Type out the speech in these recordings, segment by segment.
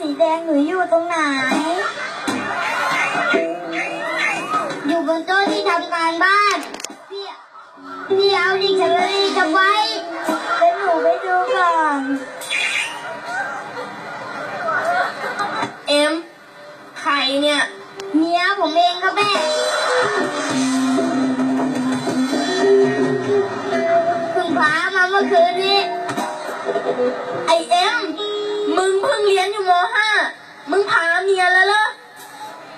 สีแดงหนูอยู่ตรงไหน อยู่บนโต๊ะที่ทำการบ้าน พี่พี่เอาดิกชันนารีจะไว้เดี๋ยวหนูไปดูก่อน เอ็มใครเนี่ยเมียผมเองครับแม่เพิ่งพามาเมื่อคืนนี้ไอเอ็ม มึงเพิ่งเรียนอยู่มห้ามึงพาเมียแล้วเหรอ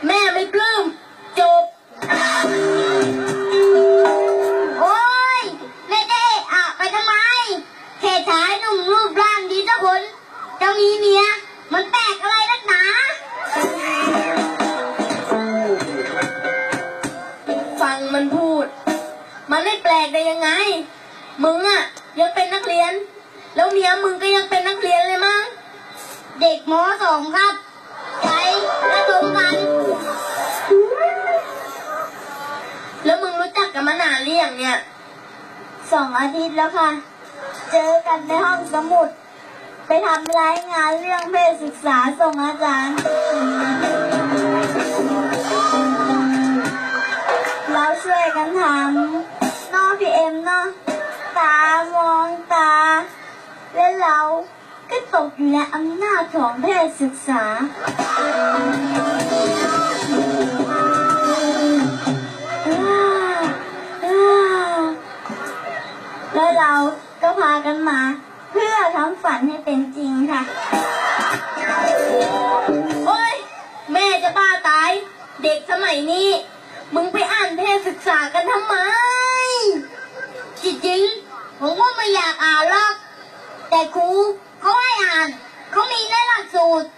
แม่ไม่ปลื้มจบ โอ๊ยไม่ได้อะไปทำไมแค่ชายหนุ่มรูปร่างดีสักคนจะมีเมีย มันแปลกอะไรนักหนา ฟังมันพูด มันไม่แปลกได้ยังไง มึงอะยังเป็นนักเรียน แล้วเมียมึงก็ยังเป็นนักเรียนเลยมั้ง เด็กมสองครับใจระดมกันแล้วมึงรู้จักกันมานานหรือยังเนี่ยสองอาทิตย์แล้วค่ะ เจอกันในห้องสมุด ไปทำรายงานเรื่องเพศศึกษาส่งอาจารย์ เราช่วยกันทำนอกพี่เอ็มเนาะตามองตาและเรา ก็ตกอยู่ในอำนาจของเพศศึกษา แล้วเราก็พากันมา เพื่อทำฝันให้เป็นจริงค่ะ โอ้ย แม่จะบ้าตาย เด็กสมัยนี้ มึงไปอ่านเพศศึกษากันทำไม จริงๆผมก็ไม่อยากอ่านหรอกแต่ครู เขามีในหลักสูตร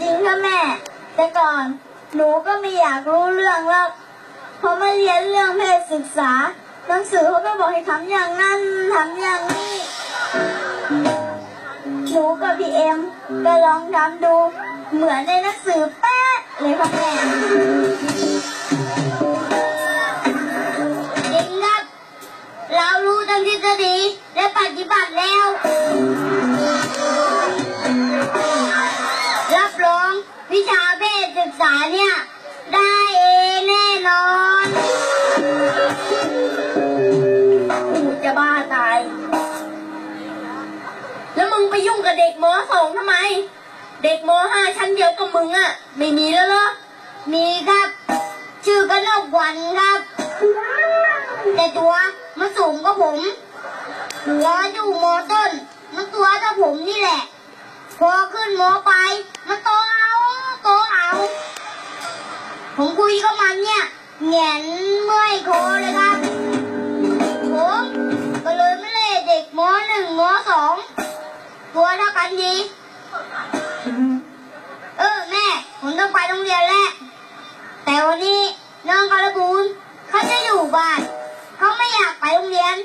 จริงค่ะแม่ แต่ก่อนหนูก็ไม่อยากรู้เรื่องหรอกพอมาเรียนเรื่องเพศศึกษา หนังสือเขาก็บอกให้ทำอย่างนั้นทำอย่างนี้ หนูกับพี่เอ็มก็ลองทำดู เหมือนในหนังสือแป๊ะเลยค่ะแม่ บัติแล้ว รับรองวิชาเพศศึกษาเนี่ย ได้เอแน่นอนกูจะบ้าตาย แล้วมึงไปยุ่งกับเด็กมสองทำไม เด็กมห้าชั้นเดียวกับมึงอะไม่มีแล้วเหรอ มีครับ ชื่อกนกวันครับ แต่ตัวมันสูงกว่าผม หัวอยู่มอต้น มันตัวเท่าผมนี่แหละ พอขึ้นมอไป มันโตเอาโตเอา ผมคุยกับมันเนี่ยแหงนเมื่อยคอเลยครับ ผมก็เลยไม่เลยเด็กมอหนึ่งมอสองตัวเท่ากันดี เออแม่ ผมต้องไปโรงเรียนแล้ว แต่วันนี้น้องกระบูนเขาจะอยู่บ้าน เขาไม่อยากไปโรงเรียน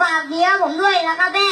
ฝากเมียผมด้วยนะครับแม่